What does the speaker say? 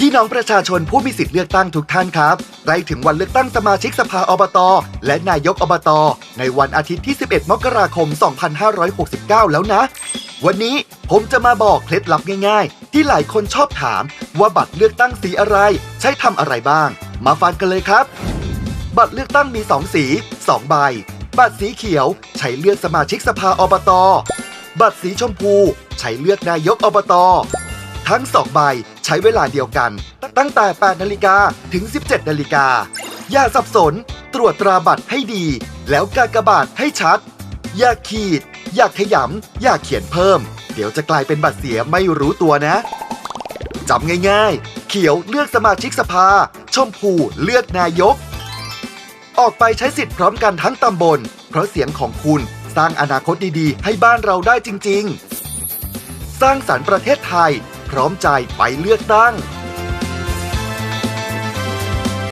พี่น้องประชาชนผู้มีสิทธิ์เลือกตั้งทุกท่านครับใกล้ถึงวันเลือกตั้งสมาชิกสภาอบต และนายกอบต ในวันอาทิตย์ที่ 11 มกราคม 2569 แล้วนะ วันนี้ผมจะมาบอกเคล็ดลับง่ายๆ ที่หลายคนชอบถาม ว่าบัตรเลือกตั้งสีอะไร ใช้ทำอะไรบ้าง มาฟังกันเลยครับ บัตรเลือกตั้งมี 2 สี 2 ใบ บัตรสีเขียว ใช้เลือกสมาชิกสภาอบต บัตรสีชมพู ใช้เลือกนายกอบต ทั้ง 2 ใบใช้เวลาเดียวกัน ตั้งแต่ 8 นาฬิกาถึง 17 นาฬิกา อย่าสับสน ตรวจตราบัตรให้ดี แล้วกากบาทให้ชัด อย่าขีด อย่าขยำ อย่าเขียนเพิ่ม เดี๋ยวจะกลายเป็นบัตรเสียไม่รู้ตัวนะจำง่ายๆ เขียวเลือกสมาชิกสภา ชมพูเลือกนายก ออกไปใช้สิทธิ์พร้อมกันทั้งตำบล เพราะเสียงของคุณสร้างอนาคตดีๆ ให้บ้านเราได้จริง ๆ สร้างสรรค์ประเทศไทย ร้อมใจไปเลือกตั้ง